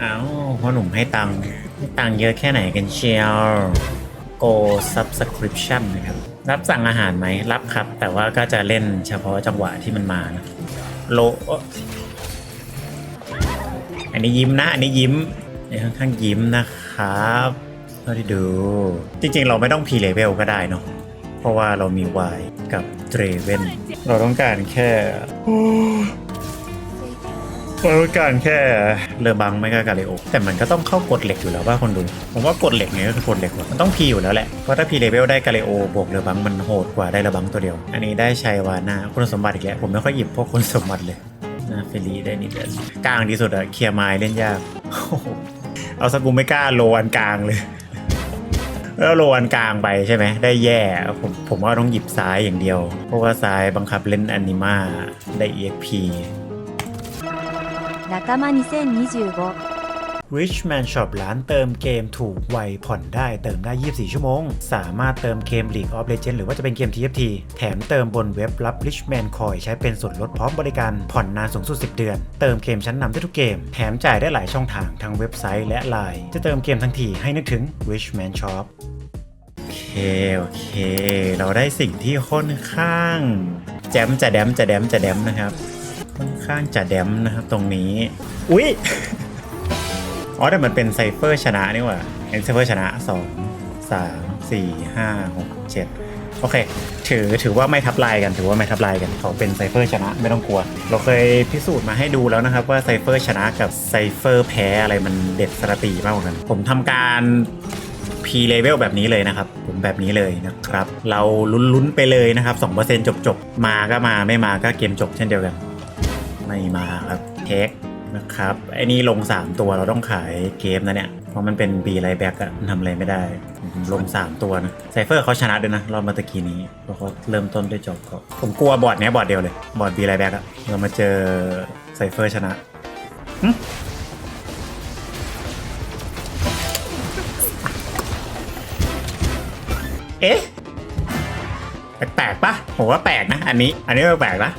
เอ้าพ่อหนุ่มให้ตังค์ให้ตังค์เยอะแค่ไหนกันเชียว Go Subscription นะครับ รับสั่งอาหารไหมรับครับ แต่ว่าก็จะเล่นเฉพาะจังหวะที่มันมานะโลอันนี้ยิ้มนะ อันนี้ยิ้มอันนี้ค่อนข้างยิ้มนะครับเท่าที่ดู จริงๆ เราไม่ต้องพีเลเวลก็ได้เนาะเพราะว่าเรามีวายกับเดรเวนเราต้องการแค่ เราต้องการแค่เรือบังไม่ก็กาเลโอ แต่มันก็ต้องเข้ากดเหล็กอยู่แล้วว่าคนดู ผมว่ากดเหล็กเนี่ยก็คือกดเหล็กว่ะมันต้องพีอยู่แล้วแหละ เพราะถ้าพีเลเวลได้กาเลโอบวกเรือบังมันโหดกว่าได้เรือบังตัวเดียว อันนี้ได้ชัยวานาคุณสมบัติอีกแล้วผมไม่ค่อยหยิบพวกคุณสมบัติเลยนาเฟลีได้นิดเดียวกลางที่สุดอะเคลียร์ไม้เล่นยากเอาสกุลไม่กล้าโลอันกลางเลยแล้วโลอันกลางไปใช่ไหมได้แย่ผมผมว่าต้องหยิบซ้ายอย่างเดียว เพราะว่าซ้ายบังคับเล่นอนิมาได้ EXP 仲間2025 Richman Shop ร้านเติมเกมถูกไวผ่อนได้เติมได้ 24 ชั่วโมง สามารถเติมเกม League of Legends หรือว่าจะเป็นเกม TFT แถมเติมบนเว็บรับ Richman Coin ใช้เป็นส่วนลดพร้อมบริการผ่อนนานสูงสุด 10 เดือน เติมเกมชั้นนำได้ทุกเกม แถมจ่ายได้หลายช่องทางทั้งเว็บไซต์และ Line จะเติมเกมทั้งทีให้นึกถึง Richman Shop โอเคโอเค เราได้สิ่งที่ค่อนข้าง แจมจะแดมจะแดมจะแดมนะครับ ค่อนข้างจะแดมนะครับตรงนี้ อุ๊ย อ๋อแต่มันเป็นไซเฟอร์ชนะนี่หว่าเป็นไซเฟอร์ชนะ 2 3 4 5 6 7 โอเค ถือถือว่าไม่ทับลายกันถือว่าไม่ทับลายกันเขาเป็นไซเฟอร์ชนะไม่ต้องกลัว เราเคยพิสูจน์มาให้ดูแล้วนะครับ ว่าไซเฟอร์ชนะกับไซเฟอร์แพ้อะไรมันเด็ดสระตีมากกว่ากัน ผมทำการ P level แบบนี้เลยนะครับ ผมแบบนี้เลยนะครับ เราลุ้นๆไปเลยนะครับ 2%จบจบๆมาก็มาไม่มาก็เกมจบเช่นเดียวกัน ไม่มาครับเทคนะครับไอ้นี่ลง 3 ตัวเราต้องขายเกมนะเนี่ย เพราะมันเป็นบีไรแบ็กอะทำอะไรไม่ได้ ลง 3 ตัวนะไซเฟอร์เขาชนะด้วยนะ รอบมาตะกี้นี้เพราะเขาเริ่มต้นด้วยจบเขาผมกลัวบอร์ดเนี้ยบอร์ดเดียวเลย บอร์ดบีไรแบ็กอะเรามาเจอไซเฟอร์ชนะเอ๊ะแปลกๆปะผมว่าแปลกนะ อันนี้ อันนี้แปลกๆนะ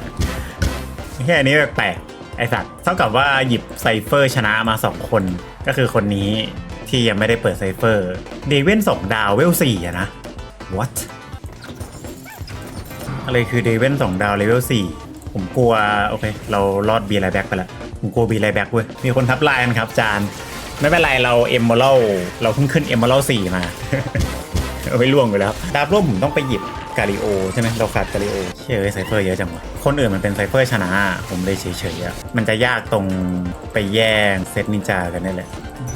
แค่อันนี้แปลกๆไอสัตว์เท่ากับว่าหยิบไซเฟอร์ชนะมา 2 คนก็คือคนนี้ที่ยังไม่ได้เปิดไซเฟอร์เดเวนสองดาวเวลสี่อะนะ what อะไรคือเดเวนสองดาวเลเวลสี่ผมกลัว โอเค เรารอดบีไลแบ็กไปละผมกลัวบีไลแบ็กเว้ย มีคนทับไลน์ครับจาน ไม่เป็นไร เราเอมเมอรัลเราเพิ่งขึ้นเอมเมอรัลสี่มา เอาไม่ล่วงไปแล้ว ดาบร่มผมต้องไปหยิบ กาลิโอใช่ไหมเราขาดกาลิโอเชื่อไซเฟอร์เยอะจังวะคนอื่นมันเป็นไซเฟอร์ชนะ ผมเลยเฉยๆอะมันจะยากตรงไปแย่งเซตนินจากันนี่แหละ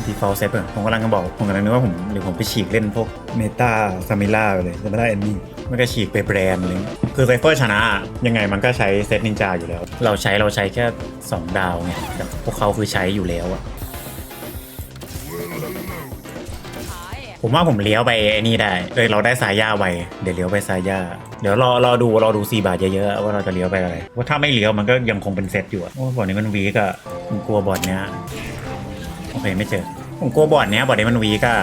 ดีฟอลเซตผมกำลังจะบอกผมกำลังนึกว่าผมหรือผมไปฉีกเล่นพวกเมตาซามิล่าไปเลยจะไม่ได้แอนนี่ไม่ก็ฉีกไปแบรนด์เลยคือไซเฟอร์ชนะ ยังไงมันก็ใช้เซตนินจาอยู่แล้ว เราใช้เราใช้แค่สองดาวไงแต่พวกเขาคือใช้อยู่แล้วอะ ผมว่าผมเลี้ยวไปไอ้นี่ได้เลยเราได้สายยาไวเดี๋ยวเลี้ยวไปสายยาเดี๋ยวรอรอดูรอดูสี่บาทเยอะๆว่าเราจะเลี้ยวไปอะไรว่าถ้าไม่เลี้ยวมันก็ยังคงเป็นเซตอยู่อะโอ้บอร์ดนี้มันวีกอะผมกลัวบอร์ดเนี้ยโอเคไม่เจอ ผมกลัวบอร์ดเนี้ยบอร์ดนี้มันวีกอะ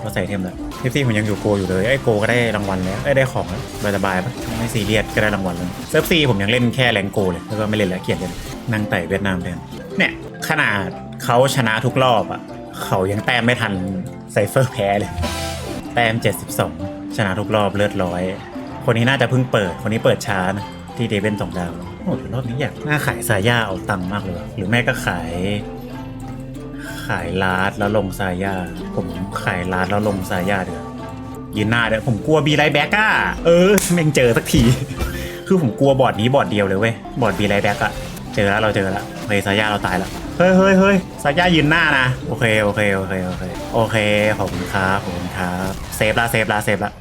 เขาใส่เทมแล้วทิฟซี่ผมยังอยู่โกอยู่เลยไอ้โกก็ได้รางวัลแล้วไอ้ได้ของแล้วสบายปะไม่ซีเรียสก็ได้รางวัลแล้วเซิร์ฟซี่ผมยังเล่นแค่แรงโกเลยแล้วก็ไม่เล่นแล้วเกียดเล่นนั่งไต่เวียดนามแทนเนี่ยขนาดเขาชนะทุกรอบอะ เขายังแต้มไม่ทันไซเฟอร์แพ้เลย แต้ม 72 ชนะทุกรอบเลือดร้อย คนนี้น่าจะเพิ่งเปิด คนนี้เปิดช้านะที่เดเวนสองดาวโอ้รอบนี้อยากน่าขายสายย่าเอาตังค์มากเลย หรือแม่ก็ขาย ขายลาดแล้วลงสายย่าผมขายลาดแล้วลงสายย่าเดี๋ยวยืนหน้าเดี๋ยวผมกลัวบีไรแบ็กอะเออแม่งเจอสักที คือผมกลัวบอร์ดนี้บอร์ดเดียวเลยเว้ยบอร์ดบีไรแบ็กอะ เจอแล้วเราเจอแล้วเฮ้ยสาย่าเราตายแล้วเฮ้ยเฮ้ยเฮ้ยสาย่ายืนหน้านะโอเคโอเคโอเคโอเคโอเคขอบคุณครับขอบคุณครับเซฟละเซฟละเซฟละ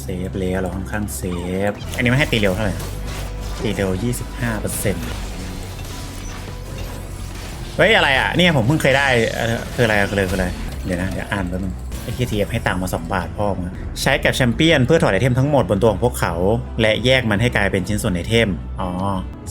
เซฟเลยเราค่อนข้างเซฟอันนี้ไม่ให้ตีเร็วเท่าไหร่ตีเร็ว25เปอร์เซ็นต์เฮ้ยอะไรอะเนี่ยผมเพิ่งเคยได้คืออะไรคืออะไรคืออะไรเดี๋ยวนะเดี๋ยวอ่านแป๊บนึง ไอ้คีทีเอฟให้ตังค์มา 2 บาทพ่อมใช้กับแชมเปี้ยนเพื่อถอดไอเทมทั้งหมดบนตัวของพวกเขา และแยกมันให้กลายเป็นชิ้นส่วนไอเทม อ๋อ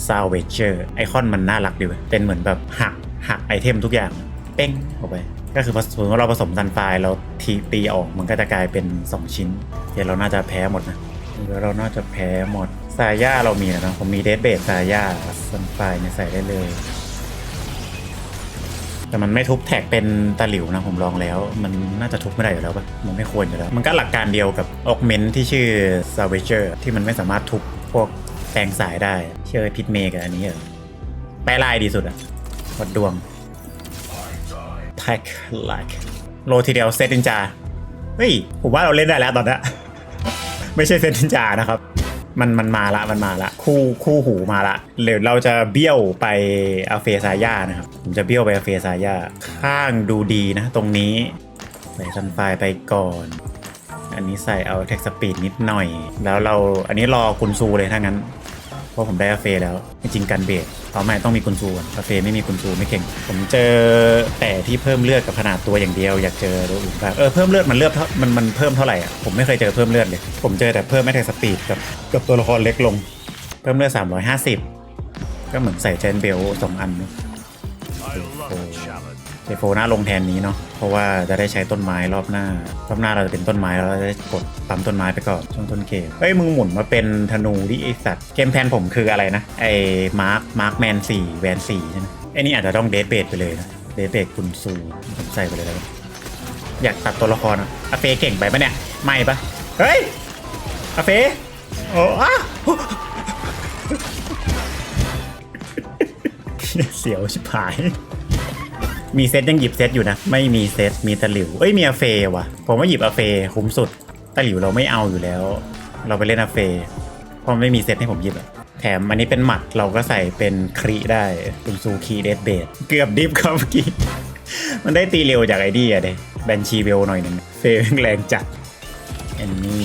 salvager ไอคอนมันน่ารักดีเว้ยเป็นเหมือนแบบหักหักไอเทมทุกอย่าง เป้งออกไป ก็คือพอสมมติว่าเราผสมกันไฟล์เราทีตีออกมันก็จะกลายเป็น 2 ชิ้น เดี๋ยวเราน่าจะแพ้หมดนะเดี๋ยวเราน่าจะแพ้หมดสาย่าเรามีนะผมมีเดทเบสสาย่าซันไฟเนี่ยใส่ได้เลย แต่มันไม่ทุบแท็กเป็นตะหลิวนะผมลองแล้ว มันน่าจะทุบไม่ได้อยู่แล้วปะมันไม่ควรอยู่แล้ว มันก็หลักการเดียวกับออกเมนที่ชื่อ Salvager ที่มันไม่สามารถทุบพวกแปลงสายได้ เชื่อพิทเมกับอันนี้เหรอแปลลายดีสุดอะวัดดวงแท็กไลค์โลทีเดียวเซตนินจาเฮ้ยผมว่าเราเล่นได้แล้วตอนนี้ไม่ใช่เซตนินจานะครับ มันมันมาละมันมาละคู่คู่หูมาละเดี๋ยวเราจะเบี้ยวไปอาเฟซาย่านะครับผมจะเบี้ยวไปอาเฟซาย่าข้างดูดีนะ ตรงนี้ใส่ซันไฟไปก่อน อันนี้ใส่เอาเท็กสปีดนิดหน่อย แล้วเราอันนี้รอคุณซูเลยถ้างั้น เพราะผมได้อาเฟแล้ว จริงๆกันเบสเอาไม่ต้องมีกุนซูก่อนอาเฟไม่มีกุนซูไม่เก่ง ผมเจอแต่ที่เพิ่มเลือดกับขนาดตัวอย่างเดียวอยากเจอตัวอื่นบ้างเออเพิ่มเลือดมันเลือดเท่ามันมันเพิ่มเท่าไหร่อะผมไม่เคยเจอเพิ่มเลือดเลยผมเจอแต่เพิ่มแมทเทสปีดกับกับตัวละครเล็กลง เพิ่มเลือด350 ก็เหมือนใส่เจนเบลสองอันนอ เจโฟน่าลงแทนนี้เนาะเพราะว่าจะได้ใช้ต้นไม้รอบหน้ารอบหน้าเราจะเป็นต้นไม้แล้วเราจะได้กดปั๊มต้นไม้ไปก่อนช่วงต้นเกมเฮ้ยมึงหมุนมาเป็นธนูดิไอสัตว์เกมแพนผมคืออะไรนะไอมาร์คมาร์คแมนสี่แวนสี่ใช่ไหมไอนี่อาจจะต้องเดทเบดไปเลยนะเดทเบดคุณซูผมใส่ไปเลยแล้วอยากตัดตัวละครอะอาเฟเก่งไปปะเนี่ยไม่ปะเฮ้ยอาเฟโอ้อะเสียวชิบหาย มีเซตยังหยิบเซตอยู่นะ ไม่มีเซตมีตะหลิวเอ้ยมีอาเฟว่ะ ผมว่าหยิบอาเฟคุ้มสุดตะหลิวเราไม่เอาอยู่แล้ว เราไปเล่นอาเฟเพราะไม่มีเซตให้ผมหยิบอะแถมอันนี้เป็นหมัดเราก็ใส่เป็นครีได้คุณซูคีเดดเบดเกือบดิฟครับเมื่อกี้มันได้ตีเร็วจากไอ้ดีอะเด้แบนชีเวลหน่อยหนึงเฟแรงจัดแอนนี่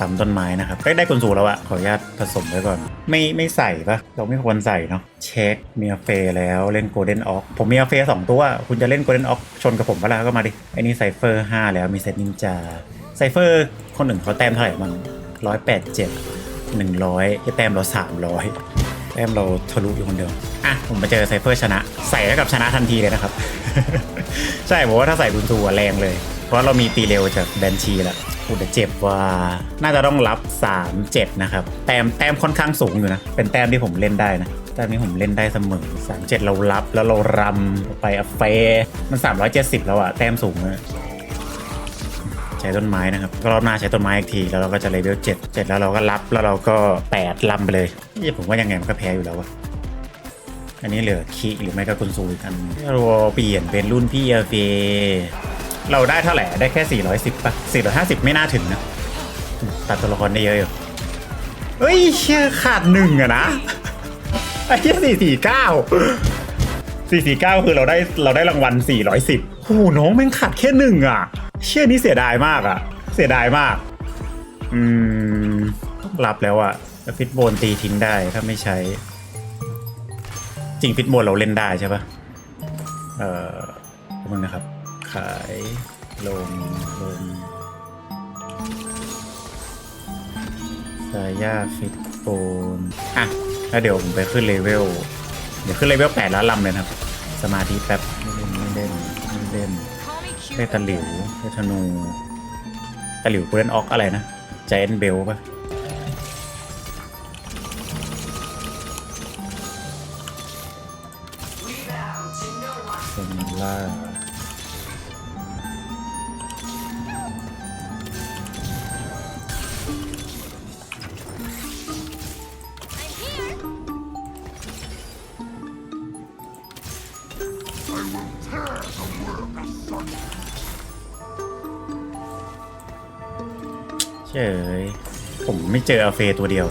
ตำต้นไม้นะครับก็ได้กุญสูแล้วอะขออนุญาตผสมไว้ก่อน ไม่ไม่ใส่ปะเราไม่ควรใส่เนาะเช็คมีอาเฟแล้วเล่นโกลเด้นออกผมมีอาเฟสองตัว คุณจะเล่นโกลเด้นออกชนกับผมปะล่ะก็มาดิไอ้นี่ไซเฟอร์5แล้วมีเซตนินจาไซเฟอร์คนหนึ่งเขาแต้มเท่าไหร่มันร้อยแปดเจ็ดหนึ่งร้อยแต้มเราสามร้อยแต้มเราทะลุอยู่คนเดียวอะผมมาเจอไซเฟอร์ชนะ ใส่แล้วกับชนะทันทีเลยนะครับ ใช่ผมว่าถ้าใส่บุญทูแรงเลย เพราะเรามีตีเร็วจากแบนชีแล้ว อุดเจ็บว่า น่าจะต้องรับ 3 7 นะครับ แต้มแต้มค่อนข้างสูงอยู่นะ เป็นแต้มที่ผมเล่นได้นะแต้มนี้ผมเล่นได้เสมอ3 7 เรารับแล้วเรารำไปอเฟมัน 370 แล้วอะแต้มสูงนะใช้ต้นไม้นะครับรอบหน้าใช้ต้นไม้อีกทีแล้วเราก็จะเลเวล7 7แล้วเราก็รับแล้วเราก็8ลำไปเลยนี่ผมว่ายังไงมันก็แพ้อยู่แล้วอะอันนี้เหลือคีหรือไม่ก็คุณซูอีกอันเราเปลี่ยนเป็นรุ่นพี่เอฟ เราได้เท่าไหร่ได้แค่ 410ป่ะ450 ไม่น่าถึงนะ ตัดตัวละครได้เยอะอยู่เฮ้ยเชี่ยขาดหนึ่งอะนะไอ้เชี่ย449 449 คือเราได้เราได้รางวัล 410โอ้โหน้องแม่งขาดแค่หนึ่งอะเชี่ยนี่เสียดายมากอะเสียดายมาก อืมต้องรับแล้วอะฟิตโบนตีทิ้งได้ถ้าไม่ใช้ จริงฟิตโบนเราเล่นได้ใช่ปะเอ่อขอบคุณนะครับ ขายลงลงสายยาฟิตโบนอะ แล้วเดี๋ยวผมไปขึ้นเลเวล เดี๋ยวขึ้นเลเวลแปดแล้วลำเลยนะครับ สมาธิแป๊บไม่เล่นไม่เล่นไม่เล่นได้ตะหลิวได้ธนูตะหลิวกูเล่นออกอะไรนะใจเอ็นเบลปะเซมิล่า ยผมไม่เจออาเฟตัวเดียว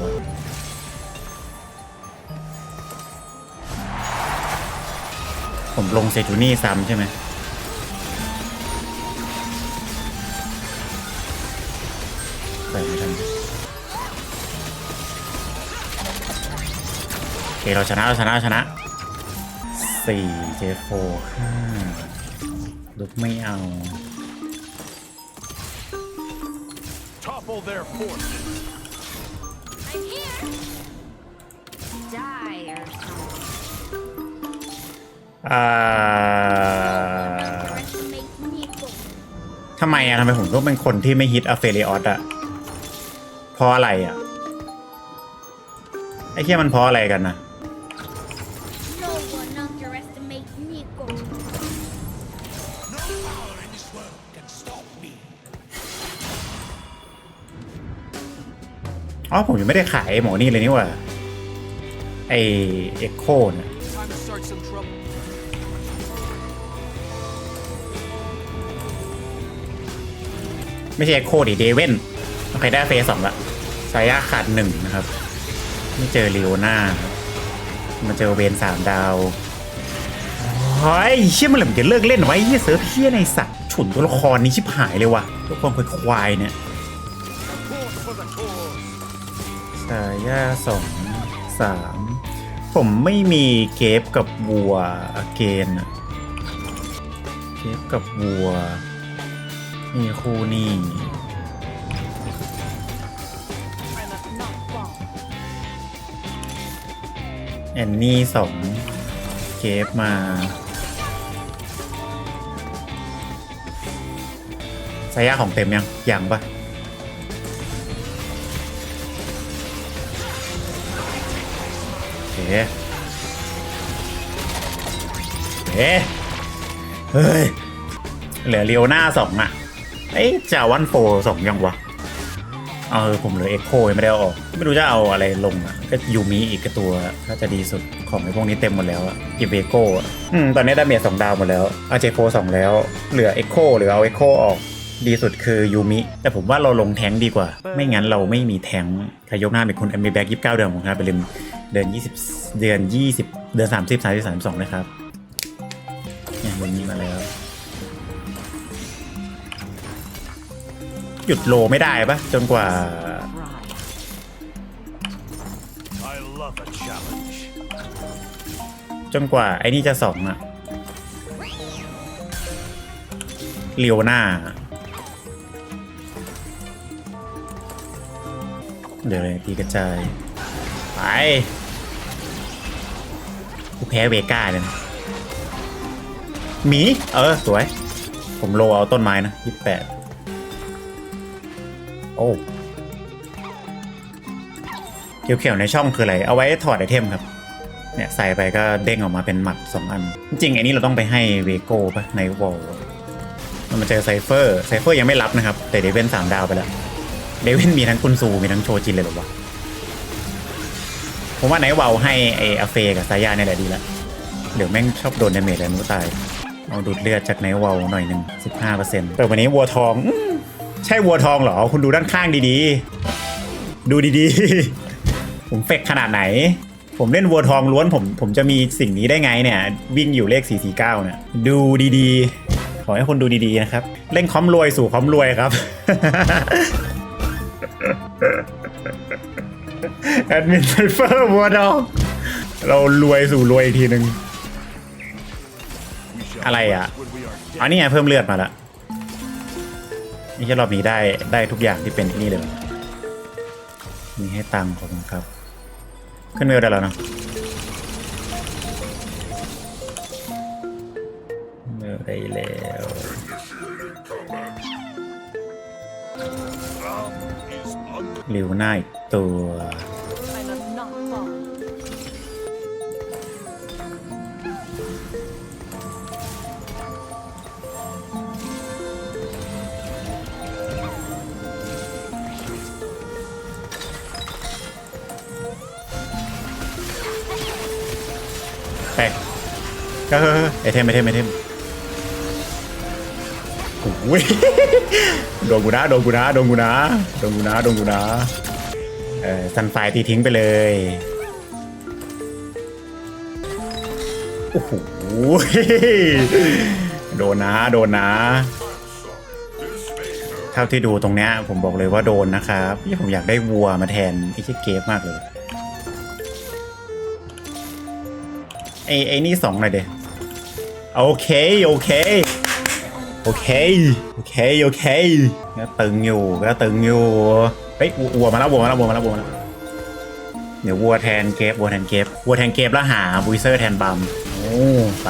ผมลงเซจูนี่ซ้ำใช่ไหมใส่ไม่ทันโอเคเราชนะ เราชนะ เราชนะสี่เจโฟห้าลุกไม่เอา Topple their forces. I'm here. Die or something. อ่า Underestimate me go. ทำไมอะทำไมผมต้องเป็นคนที่ไม่ฮิตอ f เฟเรออสอะเพราะอะไรอะไอ้เคียมันเพราะอะไรกันนะ อ๋อผมยังไม่ได้ขายหมอนี่เลยนี่ว่าไอเอ็กโคเนี่ยไม่ใช่เอ็กโคดิเดเว่นโอเคได้เฟสสองละสายาขาดหนึ่งนะครับ ไม่เจอลีโอนามาเจอเวนสามดาวเฮ้ยเชี่ยมันเหลือมจะเลิกเล่นไว้เฮียเซิร์ฟเฮียในสัตว์ฉุนตัวละครนี้ชิบหายเลยว่ะตัวละครควายควายเนี่ย ยาสองสามผมไม่มีเกฟกับวัวเกนอะเกฟกับวัวนี่คู่นี่แอนนี่สองเกฟมาสายาของเต็มยังยังปะ โอเคโอเคเฮ้ย เหลือเลียวหน้าสองอะเอ้ยจาวันโฟสองยังวะ เออผมเหลือเอ็กโคไม่ได้เอาออก ไม่รู้จะเอาอะไรลงอะ ก็ยูมิอีกตัวถ้าจะดีสุดของไอ้พวกนี้เต็มหมดแล้วอะกิเวโก้อะอืมตอนนี้ดาเมจสองดาวหมดแล้วเอาเจโฟสองแล้ว เหลือเอ็กโคหรือเอาเอ็กโคออกดีสุดคือยูมิ แต่ผมว่าเราลงแทงดีกว่า ไม่งั้นเราไม่มีแทงค์ใครยกหน้าเป็นคุณเอ็มบีแบ็กยี่สิบเก้าเดือนของครับไปเรียน เดือนยี่สิบเดือนยี่สิบเดือนสามสิบสามสิบสามสิบสองนะครับเนี่ยยูมิมาแล้ว หยุดโลไม่ได้ปะจนกว่า จนกว่า ไอ้นี่จะสองอะเลียวหน้า เดี๋ยวเลยตีกระจาย กูแพ้เวก้าเลยนะหมี เออ สวย ผมโลเอาต้นไม้นะยี่แปดโอ้เขียวๆในช่องคืออะไร เอาไว้ถอดไอเทมครับ เนี่ยใส่ไปก็เด้งออกมาเป็นหมัดสองอัน จริงไอ้นี่เราต้องไปให้เวโก้ปะในวอลมันมาเจอไซเฟอร์ ไซเฟอร์ยังไม่รับนะครับ แต่เดเวนสามดาวไปแล้ว เดเวนมีทั้งกุนซูมีทั้งโชจินเลยหรอวะ ผมว่าไนท์วลให้ไออาเฟกับซายาเนี่ยแหละดีละเดี๋ยวแม่งชอบโดนเดเมจแล้วนู้ตาย เอาดูดเลือดจากไนท์วลหน่อยหนึ่งสิบห้าเปอร์เซ็นต์แต่วันนี้วัวทองอใช่วัวทองเหรอ คุณดูด้านข้างดีๆ ดูดีๆ ผมเฟกขนาดไหน ผมเล่นวัวทองล้วนผมผมจะมีสิ่งนี้ได้ไงเนี่ย วิ่งอยู่เลข 449เนี่ยดูดีๆ ขอให้คนดูดีๆนะครับ เล่นคอมรวยสู่คอมรวยครับ แอดมินไซเฟอร์วัวทองเรารวยสู่รวยอีกทีหนึ่งอะไรอะอันนี้ไงเพิ่มเลือดมาละนี่แค่รอบนี้ได้ได้ทุกอย่างที่เป็นที่นี่เลยมีให้ตังค์ขอบคุณครับ ขึ้นเวลได้แล้วเนาะเวลได้แล้ว is un ริวหน้าอีกตัว ไปก็ไอเทมไอเทมไอเทมโอ้ยโดนกูนะโดนกูนะโดนกูนะโดนกูนะโดนกูนะเออซันไฟตีทิ้งไปเลยโอ้โหโดนนะโดนนะเท่าที่ดูตรงเนี้ยผมบอกเลยว่าโดนนะครับพี่ผมอยากได้วัวมาแทนไอ้ที่เกฟมากเลย ไอ้ไอ้นี่สองหน่อยเดโอเคโอเคโอเคโอเคโอเคก็ตึงอยู่ก็ตึงอยู่เฮ้ยวัวมาแล้ววัวมาแล้ววัวมาแล้ววัวมาแล้วเดี๋ยววัวแทนเกฟวัวแทนเกฟวัวแทนเกฟแล้วหาบุยเซอร์แทนบัมโอ้ไป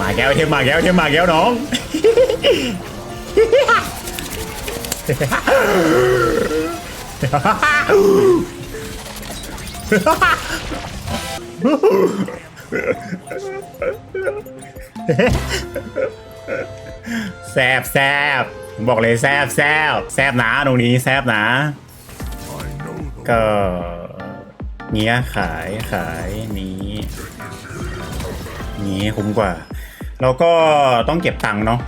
มาแก้วเทมมาแก้วเทมมาแก้วน้อง แซบแซบผมบอกเลยแซบแซบแซบนะตรงนี้แซบนะก็เนี้ยขายขายนี้นี้คุ้มกว่า แล้วก็ต้องเก็บตังค์เนาะ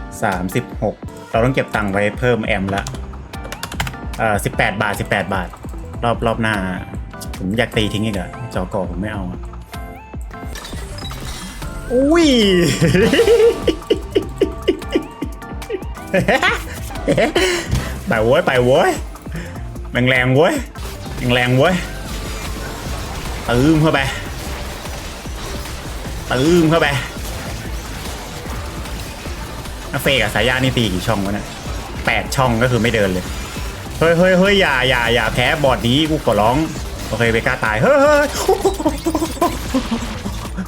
36เราต้องเก็บตังค์ไว้เพิ่มแอมละเอ่อ18บาท18บาท รอบรอบหน้า ผมอยากตีทิ้งอีกอะจอกอผมไม่เอาอะ อุ้ยไปโว้ยไปโว้ยแรงแรงๆเว้ยแรงแรงๆเว้ยตื้มเข้าไปตื้มเข้าไปอาเฟกกับสายยานี่ตีกี่ช่องวะเนี่ยแปดช่องก็คือไม่เดินเลย เฮ้ยเฮ้ยเฮ้ยอย่าอย่าอย่าแพ้บอร์ดนี้กูขอร้อง โอเคเบก้าตาย เฮ้ย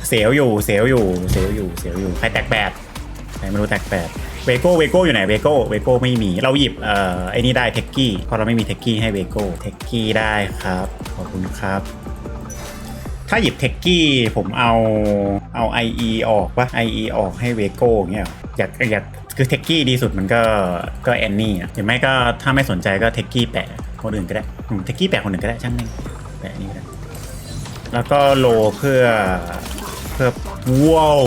เสียวอยู่เสียวอยู่เสียวอยู่เสียวอยู่ใครแตกแปดใครไม่รู้แตกแปดเวโก้เวโก้อยู่ไหนเวโก้เวโก้ไม่มีเราหยิบเอ่อไอ้นี่ได้เทคกี้เพราะเราไม่มีเทคกี้ให้เวโก้เทคกี้ได้ครับขอบคุณครับ ถ้าหยิบเทคกี้ผมเอาเอา IE ออกปะ IE ออกให้เวโก้เงี้ยออยากอยากคือเทคกี้ดีสุดมันก็ก็แอนนี่อะหรือไม่ก็ถ้าไม่สนใจก็เทคกี้แปะคนอื่นก็ได้เทคกี้แปะคนอื่นก็ได้ช่างแม่งแปะนี่ก็ได้แล้วก็โลเพื่อ เพื่อว้าว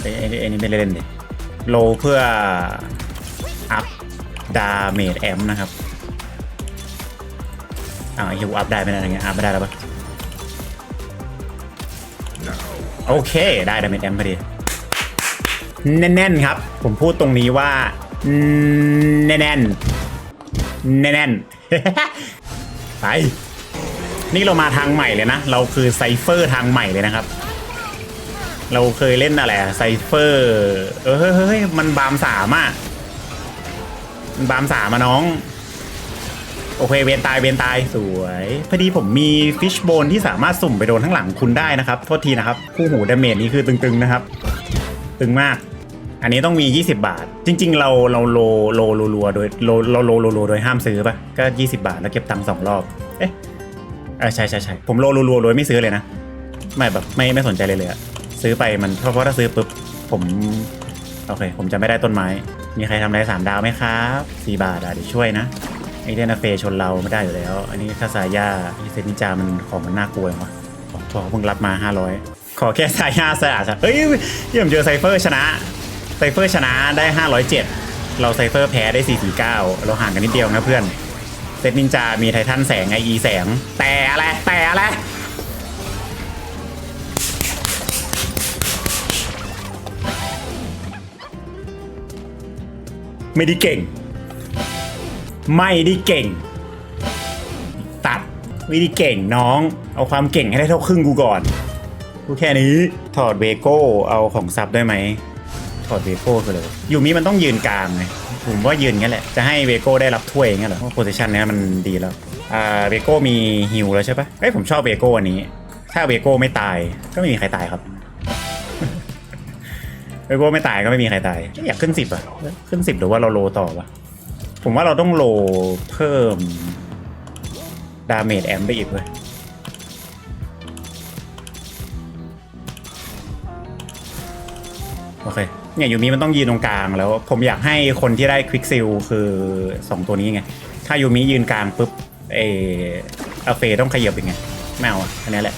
ไอ้ไอ้ไอ้นี่ไม่เล่นเลยโลเพื่อ อัพดาเมจแอมนะครับอ้าวไอ้เหี้ยกูอัพได้ไม่ได้อะไรเงี้ยอัพไม่ได้แล้วปะโอเค ได้ดาเมจแอมพอดี แน่นๆครับ ผมพูดตรงนี้ว่า แน่นๆ แน่นๆ ไป นี่เรามาทางใหม่เลยนะ เราคือไซเฟอร์ทางใหม่เลยนะครับ เราเคยเล่นอะไรอะไซเฟอร์เออเฮ้ยมันบามสามอะมันบามสามอะน้อง โอเคเวนตายเวนตายสวย พอดีผมมีฟิชโบนที่สามารถสุ่มไปโดนข้างหลังคุณได้นะครับ โทษทีนะครับ คู่หูดาเมจนี้คือตึงๆนะครับ ตึงมาก อันนี้ต้องมี 20 บาท จริง ๆ เราเราโลโลโลรัวโดยโลเราโลโลโลโดยห้ามซื้อปะก็ 20 บาทแล้วเก็บตังค์สองรอบเอ๊ะใช่ใช่ใช่ผมโลรัวโดยไม่ซื้อเลยนะไม่แบบไม่ไม่สนใจเลยเลยอะ ซื้อไปมันเพราะเพราถ้าซื้อปุ๊บผมโอเค ผมจะไม่ได้ต้นไม้ มีใครทำอะไรสามดาวไหมครับสี่บาทอะเดี๋ยวช่วยนะไอเดนาเฟชนเราไม่ได้อยู่แล้ว อันนี้คาซาย่าไอเซนิจามันของมันน่ากลัววะของทองเพิ่งรับมา 500 ขอแค่ซาย่าสะอาดๆเอ้ยเยี่ยมเจอไซเฟอร์ชนะไซเฟอร์ชนะได้ 507 เราไซเฟอร์แพ้ได้ 449 เราห่างกันนิดเดียวนะเพื่อนเซตนินจามีไททันแสงไออีแสง แต่อะไรแต่อะไร ไม่ได้เก่ง ไม่ได้เก่ง ตัดไม่ได้เก่งน้อง เอาความเก่งให้ได้เท่าครึ่งกูก่อนกูแค่นี้ถอดเวโก้เอาของซับได้ไหมถอดเวโก้คืออะไรวะยูมิมันต้องยืนกลางไงผมว่ายืนงั้นแหละจะให้เวโก้ได้รับถ้วยองเงี้ยเหรอเพราะโพซิชันนี้มันดีแล้วอ่าเวโก้มีฮิลแล้วใช่ปะเอ้ยผมชอบเวโก้อันนี้ ถ้าเวโก้ไม่ตายก็ไม่มีใครตายครับ เวโก้ไม่ตายก็ไม่มีใครตายอยากขึ้นสิบอะขึ้นสิบหรือว่าเราโลต่อวะผมว่าเราต้องโลเพิ่ม ดาเมจแอมไปอีกเว้ยโอเคเนี่ยยูมิมันต้องยืนตรงกลางแล้ว ผมอยากให้คนที่ได้ควิกซิลคือ 2 ตัวนี้ไง ถ้ายูมิยืนกลางปุ๊บเออเฟต้องขยับยังไงไม่เอาอะอันนี้แหละ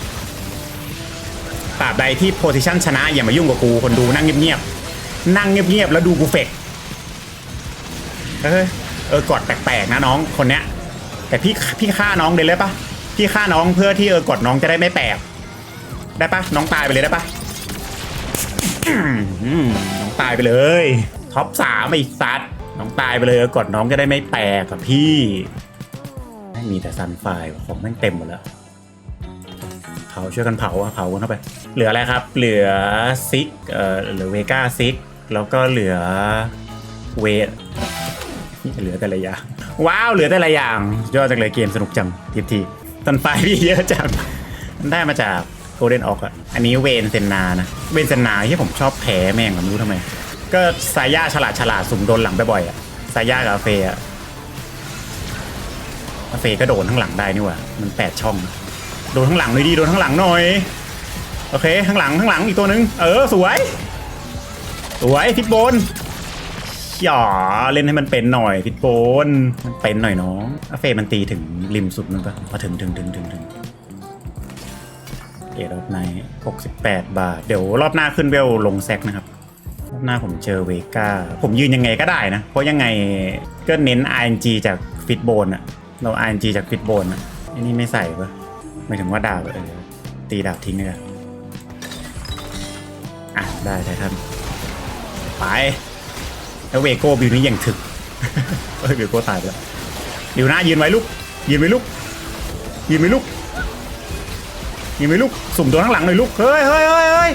ตราบใดที่โพซิชันชนะอย่ามายุ่งกับกูคนดูนั่งเงียบๆนั่งเงียบๆแล้วดูกูเฟกเออเออกดแปลกๆนะน้องคนเนี้ย แต่พี่พี่ฆ่าน้องเลยเลยปะพี่ฆ่าน้องเพื่อที่เออกดน้องจะได้ไม่แปลกได้ปะน้องตายไปเลยได้ปะน้องตายไปเลยท็อปสามไอ้สัตว์น้องตายไปเลยเออกดน้องจะได้ไม่แปลกกับพี่ไม่มีแต่ซันไฟของแม่งเต็มหมดแล้ว เผาช่วยกันเผาเผากันเข้าไป เหลืออะไรครับ เหลือซิกเอ่อเหลือเวก้าซิกแล้วก็เหลือเวทเหลือแต่ละอย่าง ว้าว เหลือแต่ละอย่าง ยอดจังเลยเกมสนุกจังทีทีตันไฟพี่เยอะจังมันได้มาจากโกลเด้นออกอะอันนี้เวนเซนนานะ เวนเซนนาที่ผมชอบแพ้แม่งไม่รู้ทำไม ก็สายาฉลาดฉลาดสุ่มโดนหลังบ่อยๆอะสายากับเฟย์อะเฟย์ก็โดนทั้งหลังได้นี่หว่า มันแปดช่อง โดนทั้งหลังหน่อยดีโดนทั้งหลังหน่อย โอเคข้างหลังข้างหลังอีกตัวหนึ่งเออสวย สวยทิปโบนอย่าเล่นให้มันเป็นหน่อยพิทโบนมันเป็นหน่อยน้องอาเฟมันตีถึงริมสุดมันปะพอถึงถึงถึงถึงถึงเอรอบใน68 บาท เดี๋ยวรอบหน้าขึ้นเวลลงแซกนะครับรอบหน้าผมเจอเวก้า ผมยืนยังไงก็ได้นะ เพราะยังไงก็เน้น RNG จากฟิตโบนอะเรา RNG จากฟิตโบนอะอันนี้ไม่ใส่ปะ หมายถึงว่าดาบเออตีดาบทิ้งเลยอะอะได้ได้ททันไปแล้วเวโก้บิวนี้ยังถึกเอ้ยเวโก้ตายไปแล้วดิวหน้ายืนไว้ลูกยืนไว้ลูกยืนไว้ลูกยืนไว้ลูกสุ่มตัวข้างหลังหน่อยลูกเฮ้ยเฮ้ยเฮ้ยเฮ้ย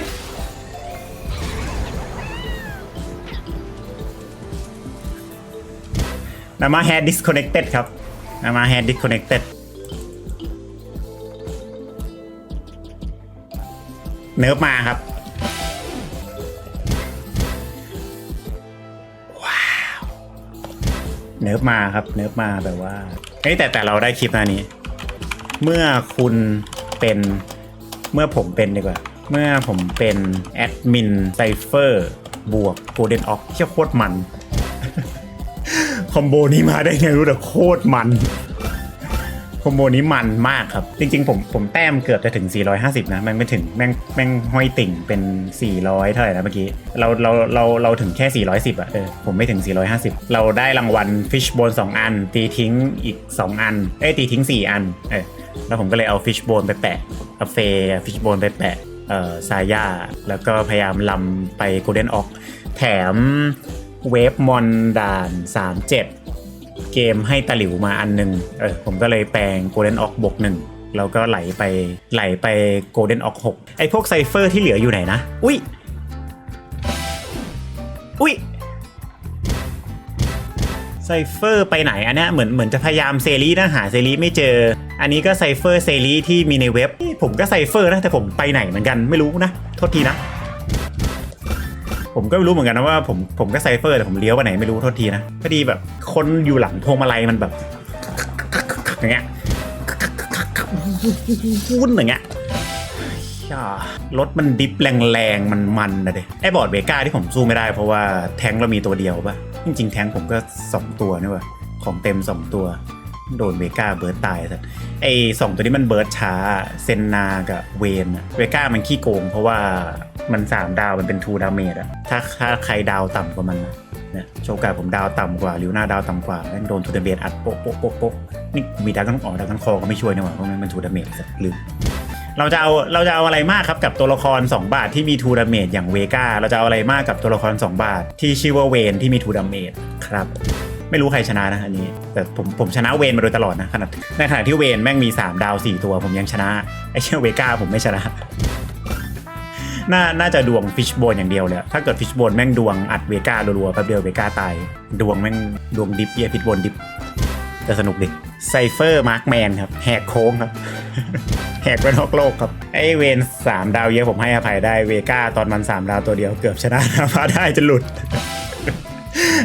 นามาแฮด disconnected ครับนามาแฮด disconnected เนิ ร์ฟมาครับ ว้าว เนิร์ฟมาครับ เนิร์ฟมาแบบว่าเฮ้แต่แต่เราได้คลิปหนานี้ เมื่อคุณเป็นเมื่อผมเป็นดีกว่า เมื่อผมเป็นแอดมินไซเฟอร์บวกโกลเด้นออฟเชี่ยโคตรมัน คอมโบนี้มาได้ไงรู้แต่โคตรมัน คอมโบนี้มันมากครับ จริง ๆ ผมผมแต้มเกือบจะถึง 450 นะ มันไม่ถึงแม่งแม่งห้อยติ่งเป็น 400 เท่าไหร่นะเมื่อกี้ เราเราเราเราถึงแค่ 410อะเออผมไม่ถึง 450 เราได้รางวัลฟิชโบน2 อัน ตีทิ้งอีก 2 อัน เอ้ยตีทิ้ง 4 อันเออแล้วผมก็เลยเอาฟิชโบนไปแปะเอาเฟฟิชโบนไปแปะเอ่อซาย่าแล้วก็พยายามลำไปโกลเด้นออก แถมเวฟมอนด่าน 37 เกมให้ตะหลิวมาอันหนึงเออผมก็เลยแปลง Golden Ox บวกหนึ่งแล้วก็ไหลไปไหลไป Golden Ox 6ไอพวกไซเฟอร์ที่เหลืออยู่ไหนนะ อุ้ย อุ้ยไซเฟอร์ไปไหนอันเนี้ยเหมือนเหมือนจะพยายามเซรีนะหาเซรีไม่เจอ อันนี้ก็ไซเฟอร์เซรีที่มีในเว็บ ผมก็ไซเฟอร์นะแต่ผมไปไหนเหมือนกันไม่รู้นะ โทษทีนะ ผมก็ไม่รู้เหมือนกันนะว่าผมผมก็ไซเฟอร์แต่ผมเลี้ยวไปไหนไม่รู้โทษทีนะพอดีแบบคนอยู่หลังพวงมาลัยมันแบบอย่างเงี้ยวุ่นอย่างเงี้ยอ่ารถมันดิฟแรงๆ มันมันนะเด็ไอ้บอร์ดเบก้าที่ผมสู้ไม่ได้เพราะว่าแทงเรามีตัวเดียวปะจริงๆ แทงผมก็ 2 ตัวนี่วะของเต็ม 2 ตัว โดนเบก้าเบิร์ดตายสัตว์ไอสองตัวนี้มันเบิร์ดช้า เซนนากับเวนอะเบก้ามันขี้โกง เพราะว่ามัน3ดาวมันเป็นทูดาเมจอะถ้าถ้าใครดาวต่ำกว่ามันนะนี่ยโชกาผมดาวต่ำกว่าลิวหน้าดาวต่ำกว่าแม่งโดนทูดาเมจอัดโป๊ะโป๊ะโป๊ะโป๊ะนี่มีดาวกันออกดาวกันคอก็ไม่ช่วยนี่หว่าเพราะมันเป็นทูดาเมจสัตว์ลืมเราจะเอาเราจะเอาอะไรมากครับกับตัวละคร 2 บาทที่มีทูดาเมจอย่างเวก้าเราจะเอาอะไรมากกับตัวละคร 2 บาทที่ชื่อว่าเวนที่มีทูดาเมจครับ ไม่รู้ใครชนะนะอันนี้ แต่ผมผมชนะเวนมาโดยตลอดนะขนาดในขณะที่เวนแม่งมี 3 ดาว 4 ตัว ผมยังชนะไอเชี่ยเวกาผมไม่ชนะน่าน่าจะดวงฟิชโบนอย่างเดียวเลยอะถ้าเกิดฟิชโบนแม่งดวงอัดเวก้ารัวๆแป๊บเดียวเวก้าตาย ดวงแม่งดวงดิฟเยฟิชโบนดิฟจะสนุกดิไซเฟอร์มาร์คแมนครับแหกโค้งครับแหกไปนอกโลกครับ ไอเวนสามดาวเยอะผมให้อภัยได้เวก้าตอนมันสามดาวตัวเดียวเกือบชนะนาพาได้จะหลุด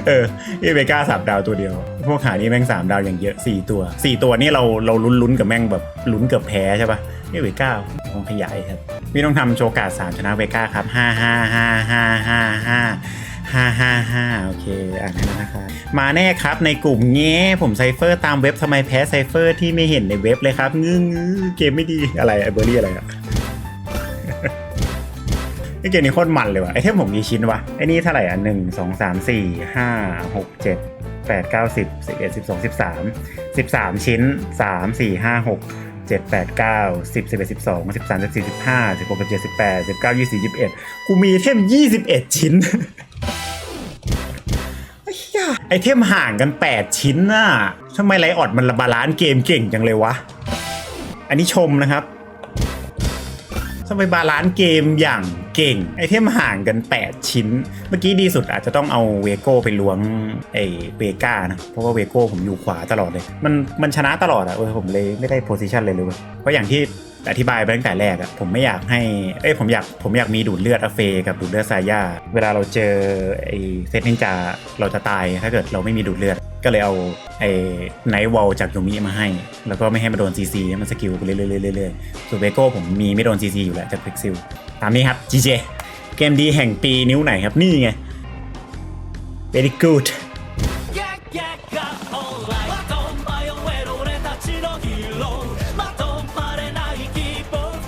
เออไอเวก้าสามดาวตัวเดียว พวกหานี่แม่งสามดาวอย่างเยอะสี่ตัวสี่ตัวนี่เราเราลุ้นลุ้นกับแม่งแบบลุ้นเกือบแพ้ใช่ปะไอเวก้าคงขยายครับพี่ต้องทำโชกาสามชนะเวก้าครับห้าห้าห้าห้าห้าห้าห้าห้าห้าโอเคอ่านนั้นนะครับมาแน่ครับในกลุ่มเงี้ผมไซเฟอร์ตามเว็บทำไมแพ้ไซเฟอร์ที่ไม่เห็นในเว็บเลยครับงื้อเกมไม่ดีอะไรไอเบอร์รี่อะไรอะ ไอเกมนี้โคตรมันเลยว่ะไอเทมผมกี่ชิ้นวะไอนี่เท่าไหร่อะหนึ่งสองสามสี่ห้าหกเจ็ดแปดเก้าสิบสิบเอ็ดสิบสองสิบสามสิบสามชิ้นสามสี่ห้าหกเจ็ดแปดเก้าสิบสิบเอ็ดสิบสองสิบสามสิบสี่สิบห้าสิบหกสิบเจ็ดสิบแปดสิบเก้ายี่สิบยี่สิบเอ็ดกูมีเทมยี่สิบเอ็ดชิ้นไอ้เทมห่างกัน 8 ชิ้นน่ะทำไมไลออดมันระบาลานเกมเก่งจังเลยวะ อันนี้ชมนะครับ ทำไมบาลานซ์เกมอย่างเก่ง ไอเทมห่างกัน 8 ชิ้น เมื่อกี้ดีสุดอาจจะต้องเอาเวโก้ไปล้วงไอเวก้านะ เพราะว่าเวโก้ผมอยู่ขวาตลอดเลย มันมันชนะตลอดอะเออผมเลยไม่ได้โพซิชันเลยเลยเว้ยเพราะอย่างที่ อธิบายไปตั้งแต่แรกอะผมไม่อยากให้ เอ้ยผมอยากผมอยากมีดูดเลือดอเฟกับดูดเลือดซาย่าเวลาเราเจอไอ้เซตนินจาเราจะตายถ้าเกิดเราไม่มีดูดเลือด ก็เลยเอาไอ้ไนท์วอลจากโยมิมาให้ แล้วก็ไม่ให้มาโดนซีซีมันสกิลไปเรื่อยๆเรื่อยๆส่วนเบโก้ผมมีไม่โดนซีซีอยู่แล้วจากควิกซิลตามนี้ครับจีเจเกมดีแห่งปีนิ้วไหนครับนี่ไง very good